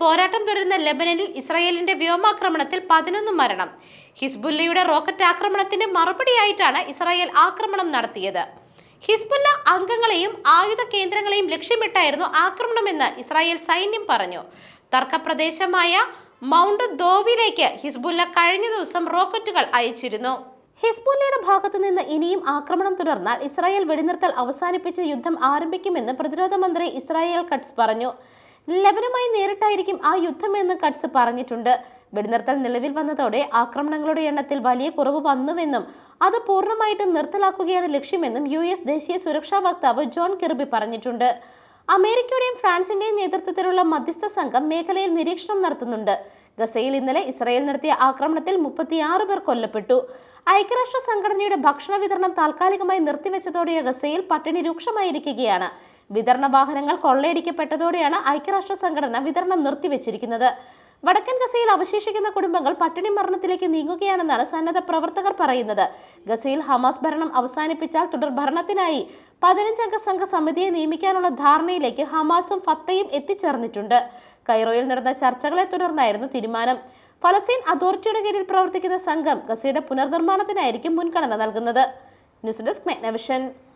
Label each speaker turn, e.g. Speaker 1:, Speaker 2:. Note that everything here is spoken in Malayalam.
Speaker 1: പോരാട്ടം തുടരുന്ന ലെബനനിൽ ഇസ്രായേലിന്റെ വ്യോമാക്രമണത്തിൽ പതിനൊന്ന് മരണം. ഹിസ്ബുല്ലയുടെ റോക്കറ്റ് ആക്രമണത്തിന് മറുപടിയായിട്ടാണ് ഇസ്രായേൽ ആക്രമണം നടത്തിയത്. ഹിസ്ബുല്ല അംഗങ്ങളെയും ആയുധ കേന്ദ്രങ്ങളെയും ലക്ഷ്യമിട്ടായിരുന്നു ആക്രമണമെന്ന് ഇസ്രായേൽ സൈന്യം പറഞ്ഞു. തർക്കപ്രദേശമായ മൗണ്ട് ദോവിലേക്ക് ഹിസ്ബുല്ല കഴിഞ്ഞ ദിവസം റോക്കറ്റുകൾ അയച്ചിരുന്നു. ഹിസ്ബുല്ലയുടെ ഭാഗത്തു നിന്ന് ഇനിയും ആക്രമണം തുടർന്നാൽ ഇസ്രായേൽ വെടിനിർത്തൽ അവസാനിപ്പിച്ച് യുദ്ധം ആരംഭിക്കുമെന്ന് പ്രതിരോധ മന്ത്രി ഇസ്രായേൽ കട്സ് പറഞ്ഞു. ലെബനുമായി നേരിട്ടായിരിക്കും ആ യുദ്ധമെന്ന് കട്സ് പറഞ്ഞിട്ടുണ്ട്. വെടിനിർത്തൽ നിലവിൽ വന്നതോടെ ആക്രമണങ്ങളുടെ എണ്ണത്തിൽ വലിയ കുറവ് വന്നുവെന്നും അത് പൂർണമായിട്ടും നിർത്തലാക്കുകയാണ് ലക്ഷ്യമെന്നും യു ദേശീയ സുരക്ഷാ വക്താവ് ജോൺ കിർബി പറഞ്ഞിട്ടുണ്ട്. അമേരിക്കയുടെയും ഫ്രാൻസിന്റെയും നേതൃത്വത്തിലുള്ള മധ്യസ്ഥ സംഘം മേഖലയിൽ നിരീക്ഷണം നടത്തുന്നുണ്ട്. ഗസയിൽ ഇന്നലെ ഇസ്രായേൽ നടത്തിയ ആക്രമണത്തിൽ മുപ്പത്തിയാറ് പേർ കൊല്ലപ്പെട്ടു. ഐക്യരാഷ്ട്ര സംഘടനയുടെ ഭക്ഷണ വിതരണം താൽക്കാലികമായി നിർത്തിവെച്ചതോടെ ഗസയിൽ പട്ടിണി രൂക്ഷമായിരിക്കുകയാണ്. വിതരണ വാഹനങ്ങൾ കൊള്ളയടിക്കപ്പെട്ടതോടെയാണ് ഐക്യരാഷ്ട്ര സംഘടന വിതരണം നിർത്തിവെച്ചിരിക്കുന്നത്. വടക്കൻ ഗസയിൽ അവശേഷിക്കുന്ന കുടുംബങ്ങൾ പട്ടിണി മരണത്തിലേക്ക് നീങ്ങുകയാണെന്നാണ് സന്നദ്ധ പ്രവർത്തകർ പറയുന്നത്. ഗസയിൽ ഹമാസ് ഭരണം അവസാനിപ്പിച്ചാൽ തുടർ ഭരണത്തിനായി പതിനഞ്ചംഗ സംഘ സമിതിയെ നിയമിക്കാനുള്ള ധാരണയിലേക്ക് ഹമാസും ഫത്തയും എത്തിച്ചേർന്നിട്ടുണ്ട്. കൈറോയിൽ നടന്ന ചർച്ചകളെ തുടർന്നായിരുന്നു തീരുമാനം. ഫലസ്തീൻ അതോറിറ്റിയുടെ കീഴിൽ പ്രവർത്തിക്കുന്ന സംഘം ഗസയുടെ പുനർനിർമ്മാണത്തിനായിരിക്കും മുൻഗണന നൽകുന്നത്. News desk മെഗ്നവിഷൻ.